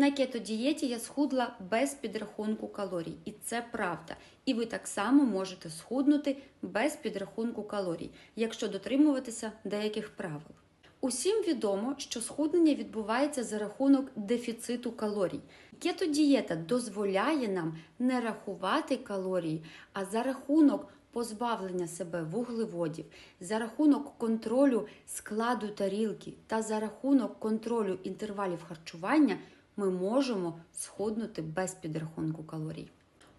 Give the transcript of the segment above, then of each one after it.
На кетодієті я схудла без підрахунку калорій, і це правда. І ви так само можете схуднути без підрахунку калорій, якщо дотримуватися деяких правил. Усім відомо, що схуднення відбувається за рахунок дефіциту калорій. Кетодієта дозволяє нам не рахувати калорії, а за рахунок позбавлення себе вуглеводів, за рахунок контролю складу тарілки та за рахунок контролю інтервалів харчування ми можемо схуднути без підрахунку калорій.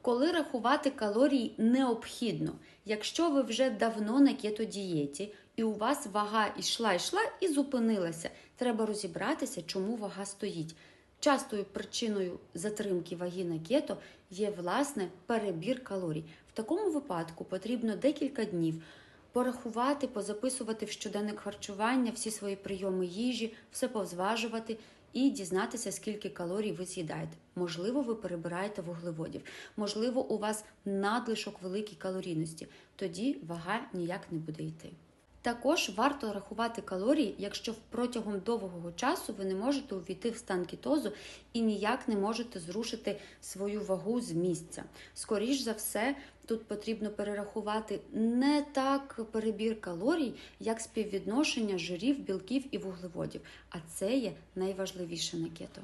Коли рахувати калорії необхідно, якщо ви вже давно на кетодієті і у вас вага йшла, йшла і зупинилася, треба розібратися, чому вага стоїть. Частою причиною затримки ваги на кето є власне перебір калорій. В такому випадку потрібно декілька днів порахувати, позаписувати в щоденник харчування всі свої прийоми їжі, все повзважувати і дізнатися, скільки калорій ви з'їдаєте. Можливо, ви перебираєте вуглеводів, можливо, у вас надлишок великій калорійності. Тоді вага ніяк не буде йти. Також варто рахувати калорії, якщо протягом довгого часу ви не можете увійти в стан кетозу і ніяк не можете зрушити свою вагу з місця. Скоріш за все, тут потрібно перерахувати не так перебір калорій, як співвідношення жирів, білків і вуглеводів. А це є найважливіше на кето.